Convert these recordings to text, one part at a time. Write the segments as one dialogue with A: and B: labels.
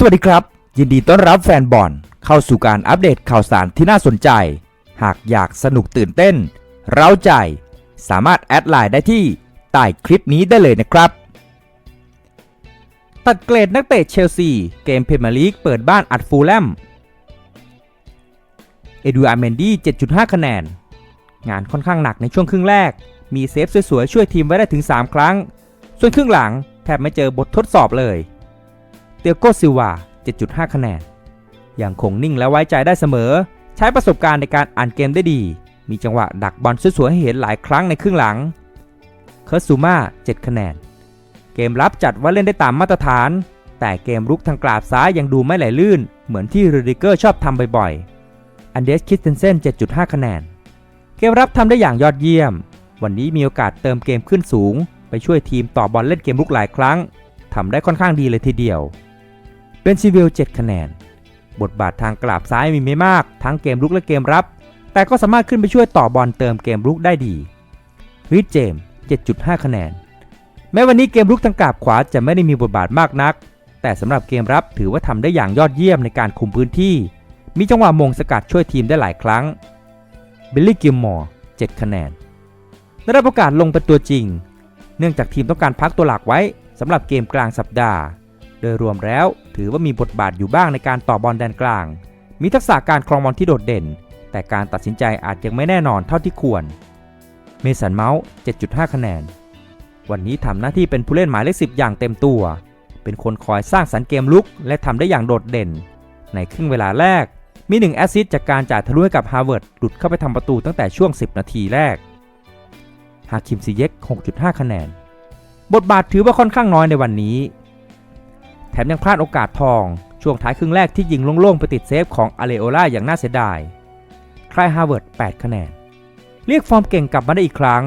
A: สวัสดีครับ ยินดีต้อนรับแฟนบอลเข้าสู่การอัปเดตข่าวสารที่น่าสนใจ หากอยากสนุกตื่นเต้น เร้าใจ สามารถแอดไลน์ได้ที่ใต้คลิปนี้ได้เลยนะครับ ตัดเกรดนักเตะเชลซี เกมเพรีเมียร์ลีกเปิดบ้านอัดฟูลแลมเอดูอาร์เมนดี้ 7.5 คะแนน งานค่อนข้างหนักในช่วงครึ่งแรก มีเซฟสวยๆ ช่วยทีมไว้ได้ถึง 3 ครั้ง ส่วนครึ่งหลังแทบไม่เจอบททดสอบเลย ตียโกซิวา 7.5 คะแนนยังคงนิ่งและไว้ใจได้เสมอ ใช้ประสบการณ์ในการอ่านเกมได้ดี มีจังหวะดักบอลสวยๆให้เห็นหลายครั้งในครึ่งหลัง เคอร์ซูมา 7 คะแนน เกมรับจัดว่าเล่นได้ตามมาตรฐาน แต่เกมรุกทางกราบซ้ายยังดูไม่ไหลลื่น เหมือนที่รูดิเกอร์ชอบทำบ่อยๆ อันเดสคิสเทนเซน 7.5 คะแนน เกมรับทำได้อย่างยอดเยี่ยม วันนี้มีโอกาสเติมเกมขึ้นสูง ไปช่วยทีมต่อบอลเล่นเกมรุกหลายครั้งทำได้ค่อนข้างดีเลยทีเดียว เบนซิวิล7คะแนน บทบาททางกราบซ้ายมีไม่มาก ทั้งเกมรุกและเกมรับ แต่ก็สามารถขึ้นไปช่วยต่อบอลเติมเกมรุกได้ดีริชเจม 7.5 คะแนน แม้วันนี้เกมรุกทางกราบขวาจะไม่ได้มีบทบาทมากนัก แต่สำหรับเกมรับถือว่าทำได้อย่างยอดเยี่ยมในการคุมพื้นที่ มีจังหวะมงสกัดช่วยทีมได้หลายครั้งบิลลี่กิลมอร์ 7 คะแนนได้รับโอกาสลงเป็นตัวจริง เนื่องจากทีมต้องการพักตัวหลักไว้สำหรับเกมกลางสัปดาห์ โดยรวมแล้วถือว่ามีบทบาทอยู่บ้างในการต่อบอลแดนกลาง มีทักษะการครองบอลที่โดดเด่น แต่การตัดสินใจอาจยังไม่แน่นอนเท่าที่ควร เมสันเมาส์7.5 คะแนน วันนี้ทำหน้าที่เป็นผู้เล่นหมายเลข10 อย่างเต็มตัว เป็นคนคอยสร้างสรรค์เกมลุก และทำได้อย่างโดดเด่น ในครึ่งเวลาแรก มี1แอสซิสต์จากการจ่ายทะลุให้กับฮาร์วาร์ดหลุดเข้าไปทำประตูตั้งแต่ช่วง 10 นาทีแรกฮาคิมซิเยก6.5 คะแนน บทบาทถือว่าค่อนข้างน้อยในวันนี้ มยังพลาดโอกาสทอง ช่วงท้ายครึ่งแรกที่ยิงโล่งๆไปติดเซฟของอาเลโอล่าอย่างน่าเสียดายคลายฮาร์วาร์ด 8 คะแนน เรียกฟอร์มเก่งกลับมาได้อีกครั้ง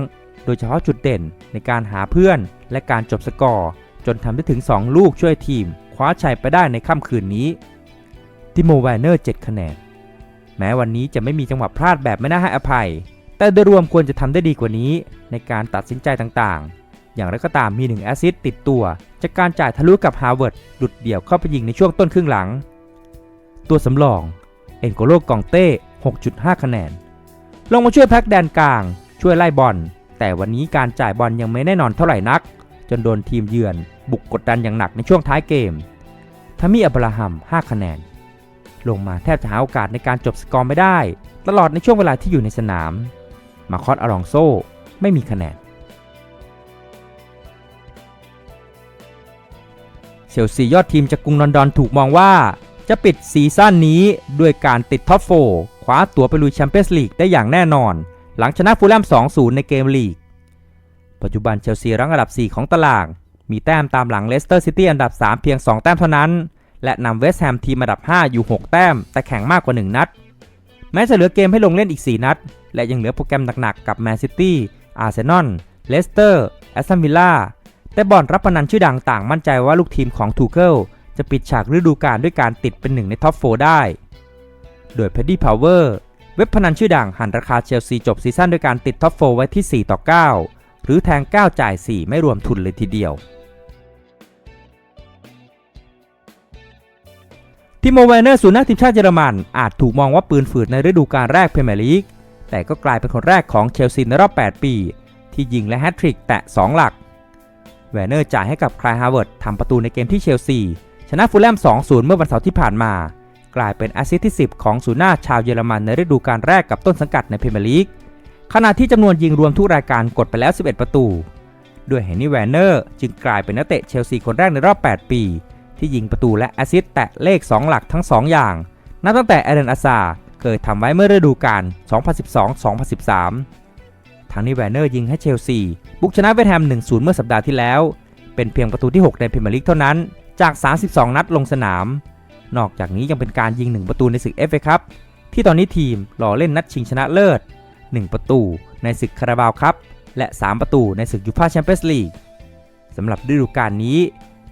A: โดยเฉพาะจุดเด่นในการหาเพื่อนและการจบสกอร์ จนทำได้ถึง 2 ลูกช่วยทีม คว้าชัยไปได้ในค่ำคืนนี้ติโมแวนเนอร์ 7 คะแนน แม้วันนี้จะไม่มีจังหวะพลาดแบบไม่น่าให้อภัย แต่โดยรวมควรจะทำได้ดีกว่านี้ในการตัดสินใจต่างๆ อย่างไรก็ตามมี 1 แอสซิสต์ติดตัว จากการจ่ายทะลุกับฮาร์วาร์ดหลุดเดี่ยวเข้าไปยิงในช่วงต้นครึ่งหลัง ตัวสำรองเอ็นโกโลกองเต้ 6.5 คะแนน ลงมาช่วยแพ็กแดนกลาง ช่วยไล่บอล แต่วันนี้การจ่ายบอลยังไม่แน่นอนเท่าไหร่นัก จนโดนทีมเยือน บุกกดดันอย่างหนักในช่วงท้ายเกมทามิอับราฮัม 5 คะแนน ลงมาแทบจะหาโอกาสในการจบสกอร์ไม่ได้ ตลอดในช่วงเวลาที่อยู่ในสนาม มาคอสอลองโซไม่มีคะแนน เชลซียอดทีมจากกรุงลอนดอนถูกมองว่า จะปิดซีซั่นนี้ด้วยการติดท็อปโฟคว้าตั๋วไปลุยแชมเปี้ยนส์ลีกได้อย่างแน่นอน หลังชนะฟูลแลม 2-0 ในเกมลีก ปัจจุบันเชลซีรั้งอันดับ 4 ของตาราง มีแต้มตามหลังเลสเตอร์ซิตี้อันดับ 3 เพียง 2 แต้มเท่านั้น และนำเวสต์แฮมทีมอันดับ 5 อยู่ 6 แต้ม แต่แข่งมากกว่า 1 นัด แม้จะเหลือเกมให้ลงเล่นอีก 4 นัด และยังเหลือโปรแกรมหนักๆกับแมนซิตี้อาร์เซนอลเลสเตอร์แอสตันวิลล่า แต่บอลรับพนันชื่อดังต่างมั่นใจว่าลูกทีมของทูเคิลจะปิดฉากฤดูกาลด้วยการติดเป็นหนึ่งในท็อปโฟได้ โดยเพดดี้พาวเวอร์เว็บพนันชื่อดังหันราคาเชลซีจบซีซั่นด้วยการติดท็อปโฟไว้ที่ 4 ต่อ 9 หรือแทง 9 จ่าย 4 ไม่รวมทุนเลยทีเดียว ทิโมเวเนอร์ศูนย์นักทีมชาติเยอรมัน อาจถูกมองว่าปืนฝืดในฤดูกาลแรกเพรเมียร์ลีกแต่ก็กลายเป็นคนแรกของเชลซีในรอบ 8 ปี ที่ยิงและแฮตทริกแตะ 2 หลัก แวร์เนอร์จ่ายให้กับคลายฮาร์เวาร์ดทำประตูในเกมที่เชลซี ชนะฟูลแลม 2-0 เมื่อวันเสาร์ที่ผ่านมา กลายเป็นแอสซิสต์ที่ 10 ของซูน่าชาวเยอรมันในฤดูกาลแรกกับต้นสังกัดในพรีเมียร์ลีกขณะที่จำนวนยิงรวมทุกรายการกดไปแล้ว 11 ประตู ด้วยเฮนนี่แวนเนอร์จึงกลายเป็นนักเตะเชลซีคนแรกในรอบ 8 ปี ที่ยิงประตูและแอสซิสต์แตะเลข 2 หลักทั้ง 2 อย่าง นับตั้งแต่เอเดนอาซาเคยทำไว้เมื่อฤดูกาล2012-2013 ทางนี้แวนเนอร์ยิงให้เชลซีบุกชนะเวสต์แฮม 1-0 เมื่อสัปดาห์ที่แล้ว เป็นเพียงประตูที่ 6 ในพรีเมียร์ลีกเท่านั้น จาก 32 นัดลงสนาม นอกจากนี้ยังเป็นการยิง 1 ประตูในศึก FA ครับ ที่ตอนนี้ทีมรอเล่นนัดชิงชนะเลิศ 1 ประตูในศึกคาราบาวครับ และ 3 ประตูในศึกยูฟ่าแชมเปี้ยนส์ลีกสำหรับฤดูกาลนี้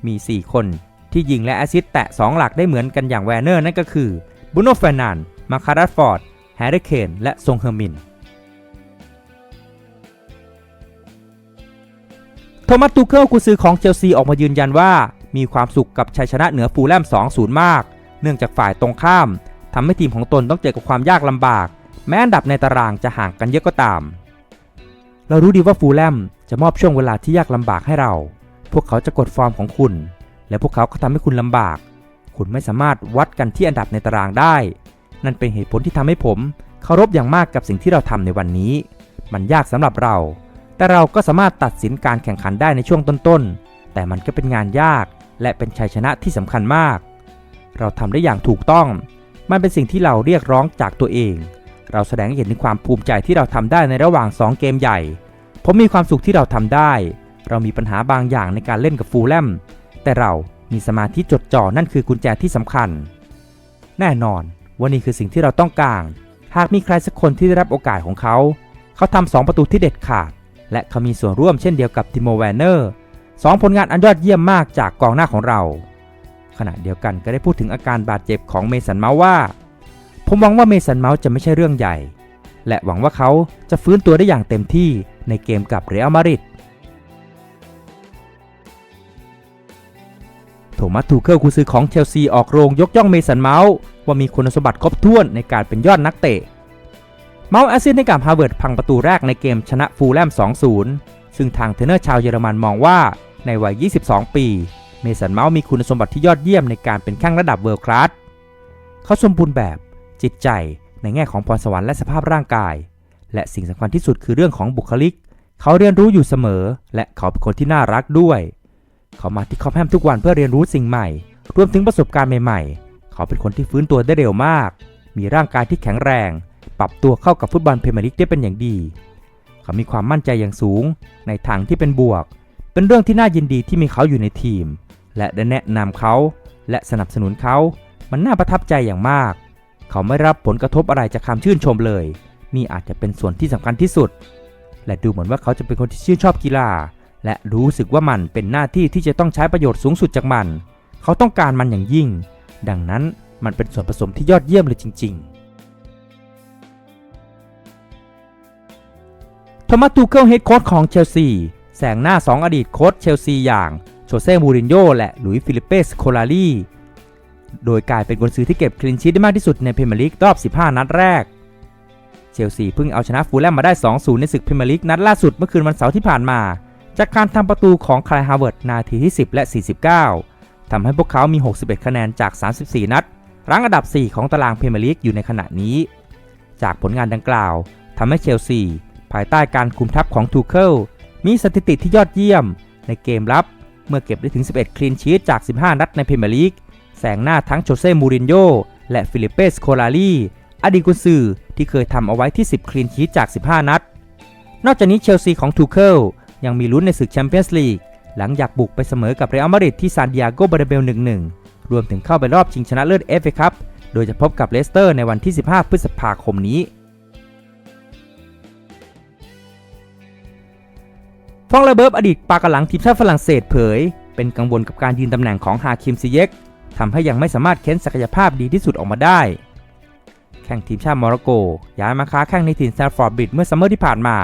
A: มี 4 คนที่ยิงและแอซิสต์แตะ 2 หลักได้เหมือนกันอย่างแวนเนอร์นั่นก็คือบุโนเฟรนันมาคารัสฟอร์ดแฮร์รี่เคนและซงเฮอร์มิน โทมัสตูเคิลกุซือของเชลซีออกมายืนยันว่า มีความสุขกับชัยชนะเหนือฟูลแลม2-0 มาก เนื่องจากฝ่ายตรงข้ามทำให้ทีมของตนต้องเจอกับความยากลำบาก แม้อันดับในตารางจะห่างกันเยอะก็ตาม เรารู้ดีว่าฟูลแลมจะมอบช่วงเวลาที่ยากลำบากให้เรา พวกเขาจะกดฟอร์มของคุณ และพวกเขาก็ทำให้คุณลำบาก คุณไม่สามารถวัดกันที่อันดับในตารางได้ นั่นเป็นเหตุผลที่ทำให้ผมเคารพอย่างมากกับสิ่งที่เราทำในวันนี้ มันยากสำหรับเรา แต่เราก็สามารถตัดสินการแข่งขันได้ในช่วงต้นๆ แต่มันก็เป็นงานยาก และเป็นชัยชนะที่สำคัญมาก เราทำได้อย่างถูกต้อง มันเป็นสิ่งที่เราเรียกร้องจากตัวเอง เราแสดงให้เห็นถึงความภูมิใจที่เราทำได้ในระหว่าง 2 เกมใหญ่ ผมมีความสุขที่เราทำได้ เรามีปัญหาบางอย่างในการเล่นกับฟูลแลม แต่เรามีสมาธิจดจ่อนั่นคือกุญแจที่สำคัญ แน่นอนว่านี่คือสิ่งที่เราต้องการ หากมีใครสักคนที่ได้รับโอกาสของเขา เขาทำสองประตูที่เด็ดขาด และเขามีส่วนร่วมเช่นเดียวกับติโมแวนเนอร์สองผลงานอันยอดเยี่ยมมากจากกองหน้าของเรา ขณะเดียวกันก็ได้พูดถึงอาการบาดเจ็บของเมสันเมาส์ว่า ผมหวังว่าเมสันเมาส์จะไม่ใช่เรื่องใหญ่ และหวังว่าเขาจะฟื้นตัวได้อย่างเต็มที่ในเกมกับเรอัลมาดริดโทมัสทูเคิลกุซือของเชลซีออกโรงยกย่องเมสันเมาส์ว่ามีคุณสมบัติครบถ้วนในการเป็นยอดนักเตะ เมาส์แอซิสให้กับฮาร์เวิร์ดพังประตูแรกในเกมชนะฟูลแลม 2-0 ซึ่งทางเทรนเนอร์ชาวเยอรมันมองว่าในวัย 22 ปี เมสันเมาส์มีคุณสมบัติที่ยอดเยี่ยมในการเป็นแข้งระดับเวิลด์คลาสเขาสมบูรณ์แบบ จิตใจ ในแง่ของพรสวรรค์และสภาพร่างกาย และสิ่งสำคัญที่สุดคือเรื่องของบุคลิก เขาเรียนรู้อยู่เสมอ และเขาเป็นคนที่น่ารักด้วย เขามาที่คอปแฮมทุกวันเพื่อเรียนรู้สิ่งใหม่ รวมถึงประสบการณ์ใหม่ ๆ เขาเป็นคนที่ฟื้นตัวได้เร็วมาก มีร่างกายที่แข็งแรง ปรับตัวเข้ากับฟุตบอลเพรเมียร์ลีกได้เป็นอย่างดี เขามีความมั่นใจอย่างสูง ในทางที่เป็นบวก เป็นเรื่องที่น่ายินดีที่มีเขาอยู่ในทีม และได้แนะนำเขาและสนับสนุนเขา มันน่าประทับใจอย่างมาก เขาไม่รับผลกระทบอะไรจากคำชื่นชมเลย นี่อาจจะเป็นส่วนที่สำคัญที่สุด และดูเหมือนว่าเขาจะเป็นคนที่ชื่นชอบกีฬา และรู้สึกว่ามันเป็นหน้าที่ที่จะต้องใช้ประโยชน์สูงสุดจากมัน เขาต้องการมันอย่างยิ่ง ดังนั้นมันเป็นส่วนผสมที่ยอดเยี่ยมเลยจริง ๆ โทมัสตูเคิลเฮดโค้ชของเชลซี แสงหน้า 2 อดีตโค้ชเชลซีอย่างโชเซ่ มูรินโญ่และหลุยส์ฟิลิเปสโคลารีโดยกลายเป็นกุนซือที่เก็บคลีนชีทได้มากที่สุดในพรีเมียร์ลีกรอบ 15 นัดแรก เชลซีเพิ่งเอาชนะฟูลแลมมาได้ 2-0 ในศึกพรีเมียร์ลีกนัดล่าสุดเมื่อคืนวันเสาร์ที่ผ่านมา จากการทำประตูของคลายฮาร์เวิร์ดนาทีที่ 10 และ 49 ทำให้พวกเขามี 61 คะแนนจาก 34 นัด รั้งอันดับ 4 ของตารางพรีเมียร์ลีกอยู่ในขณะนี้ จากผลงานดังกล่าวทำให้เชลซี ภายใต้การคุมทัพของทูเคิลมีสถิติที่ยอดเยี่ยม ในเกมรับ เมื่อเก็บได้ถึง 11 คลีนชีตจาก 15 นัดในพรีเมียร์ลีกแสงหน้าทั้งโจเซ่มูรินโญ่และฟิลิเปสโคลารีอดีตกุนซือที่เคยทำเอาไว้ที่ 10 คลีนชีตจาก 15 นัด นอกจากนี้เชลซีของทูเคิลยังมีลุ้นในศึกแชมเปี้ยนส์ลีกหลังจากบุกไปเสมอกับเรอัลมาดริดที่ซานดิเอโกบาร์เบล 1-1 รวมถึงเข้าไปรอบชิงชนะเลิศเอฟเอคัพโดยจะพบกับเลสเตอร์ในวันที่ 15 พฤษภาคมนี้ ฟองเลเบิร์บอดีตปากหลังทีมชาติฝรั่งเศสเผย เป็นกังวลกับการยืนตำแหน่งของฮาคิมซิเยกทำให้ยังไม่สามารถเค้นศักยภาพดีที่สุดออกมาได้ แข่งทีมชาติโมร็อกโก ย้ายมาค้าแข่งในถิ่นแซฟฟอร์บิดเมื่อซัมเมอร์ที่ผ่านมา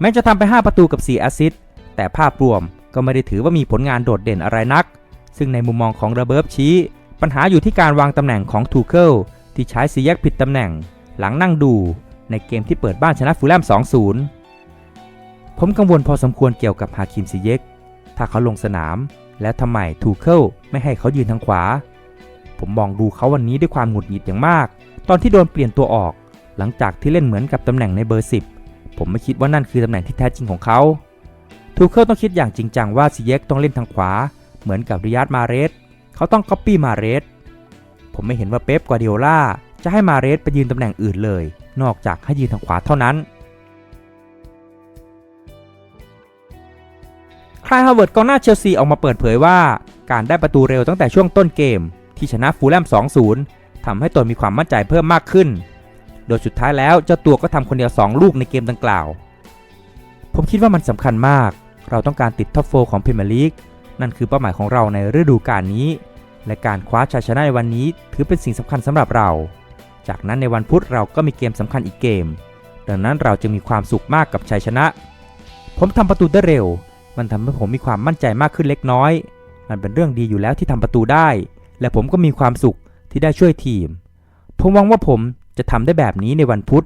A: แม้จะทำไป 5 ประตูกับ 4 แอสซิสต์แต่ภาพรวมก็ไม่ได้ถือว่ามีผลงานโดดเด่นอะไรนัก ซึ่งในมุมมองของระเบิร์บชี้ ปัญหาอยู่ที่การวางตำแหน่งของทูเคิลที่ใช้ซีแยกผิดตำแหน่ง หลังนั่งดู ในเกมที่เปิดบ้านชนะฟูลแลม 2-0 ผมกังวลพอสมควรเกี่ยวกับฮาคิมซีเยกถ้าเขาลงสนาม แล้วทำไมทูเคิลไม่ให้เขายืนทางขวา ผมมองดูเขาวันนี้ด้วยความหงุดหงิดอย่างมาก ตอนที่โดนเปลี่ยนตัวออก หลังจากที่เล่นเหมือนกับตำแหน่งในเบอร์ 10 ผมไม่คิดว่านั่นคือตำแหน่งที่แท้จริงของเขาทูเคิลต้องคิดอย่างจริงจังว่าซีเยกต้องเล่นทางขวา เหมือนกับริยาดมาเรสเขาต้องก๊อปปี้มาเรสผมไม่เห็นว่าเป๊ปกวาร์ดิโอลาจะให้มาเรสไปยืนตำแหน่งอื่นเลย นอกจากให้ยืนทางขวาเท่านั้น ลายฮาวเวิร์ดกองหน้าเชลซีออกมาเปิดเผยว่า การได้ประตูเร็วตั้งแต่ช่วงต้นเกม ที่ชนะฟูลแลม 2-0 ทำให้ตนมีความมั่นใจเพิ่มมากขึ้น โดยสุดท้ายแล้วเจ้าตัวก็ทำคนเดียว 2 ลูกในเกมดังกล่าว ผมคิดว่ามันสำคัญมาก เราต้องการติดท็อปโฟของพรีเมียร์ลีก นั่นคือเป้าหมายของเราในฤดูกาลนี้ และการคว้าชัยชนะในวันนี้ถือเป็นสิ่งสำคัญสำหรับเรา จากนั้นในวันพุธเราก็มีเกมสำคัญอีกเกม ดังนั้นเราจะมีความสุขมากกับชัยชนะ ผมทำประตูได้เร็ว มันทำให้ผมมีความมั่นใจมากขึ้นเล็กน้อย มันเป็นเรื่องดีอยู่แล้วที่ทำประตูได้ และผมก็มีความสุขที่ได้ช่วยทีม ผมหวังว่าผมจะทำได้แบบนี้ในวันพุธ